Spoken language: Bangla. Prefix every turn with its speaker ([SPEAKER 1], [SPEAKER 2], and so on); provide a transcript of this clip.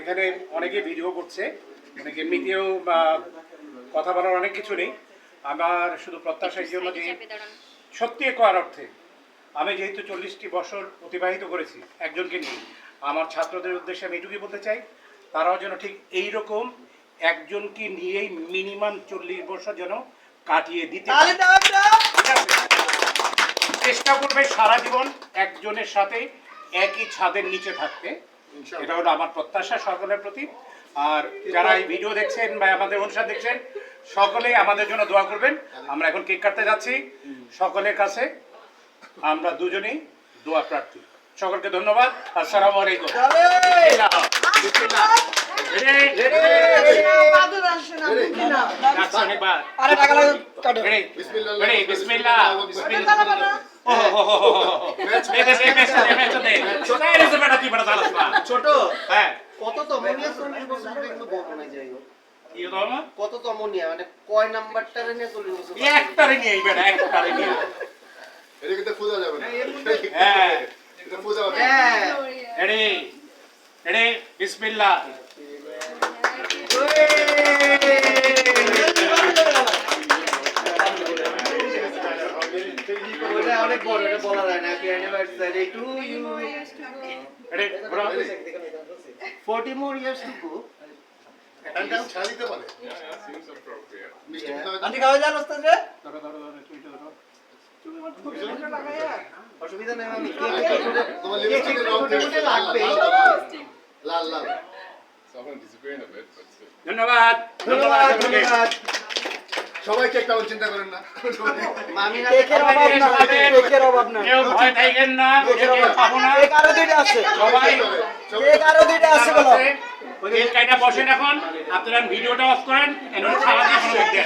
[SPEAKER 1] এখানে অনেকে ভিডিও করছে অনেকে এমনিতেও কথা বলার অনেক কিছু নেই আমার শুধু প্রত্যাশা এই জন্য যে সত্যি করার অর্থে আমি যেহেতু চল্লিশটি বছর অতিবাহিত করেছি একজনকে নিয়ে আমার ছাত্রদের উদ্দেশ্যে আমি এটুকুই বলতে চাই তারাও যেন ঠিক এই রকম একজনকে নিয়েই মিনিমাম চল্লিশ বছর যেন কাটিয়ে দিতে পারে। ঠিক আছে? চেষ্টা করবে সারা জীবন একজনের সাথে একই ছাদের নিচে থাকতে এটা হলো আমার প্রত্যাশা সকলের প্রতি। আর যারা এই ভিডিও দেখছেন বা আমাদের অনুষ্ঠান দেখছেন সকলেই আমাদের জন্য দোয়া করবেন। আমরা এখন কেক কাটতে যাচ্ছি। সকলের কাছে আমরা দুজনেই দোয়া প্রার্থী। সকলকে ধন্যবাদ। আসসালামু আলাইকুম? Ready? বিসমিল্লাহ। বিসমিল্লাহ। রে, বেটা, তুই বেটা না।
[SPEAKER 2] ছোট
[SPEAKER 1] হ্যাঁ,
[SPEAKER 2] কত চল্লিশ বছর কিন্তু যাই? কত তমনিয়া মানে কয় নাম্বারটা নিয়ে চল্লিশ বছর
[SPEAKER 1] একটারে নিয়ে এই বেটা, একটারে নিয়ে।
[SPEAKER 3] এটা কিন্তু পূজা যাবে না
[SPEAKER 1] হ্যাঁ,
[SPEAKER 3] এটা পূজা হবে
[SPEAKER 2] হ্যাঁ?
[SPEAKER 1] বিসমিল্লাহ।
[SPEAKER 2] অনেক বড় এটা বলা যায় না। Happy anniversary to you
[SPEAKER 1] Ready? বলো।
[SPEAKER 2] 40 more years to go.
[SPEAKER 3] এটা ছাড়া দিতে পারে মিষ্টি খাওয়া
[SPEAKER 2] আন্টি খাওয়া যান ওস্তাদ রে
[SPEAKER 1] ধরো, ধরো, ধরো, তুমি তো ধরো।
[SPEAKER 2] অসুবিধা নেই আমি
[SPEAKER 3] তোমার লিপস্টিকের রং থেকে
[SPEAKER 2] লাগবে।
[SPEAKER 3] লাল লাল
[SPEAKER 1] ধন্যবাদ
[SPEAKER 2] ধন্যবাদ। ধন্যবাদ।
[SPEAKER 3] সবাই কেক খাওয়ার চিন্তা করেন না।
[SPEAKER 2] মামি না
[SPEAKER 4] কেকের অভাব না। কেকের অভাব না।
[SPEAKER 1] কেউ ভয় থাকেন না কেকের পাবো না।
[SPEAKER 4] কেক আরও দুইটা আছে।
[SPEAKER 1] সবাই
[SPEAKER 4] কেক আরও দুইটা আছে বলো।
[SPEAKER 1] কেক কাইটা এখন। আপনারা ভিডিওটা অফ করেন এখন খাওয়া দিয়ে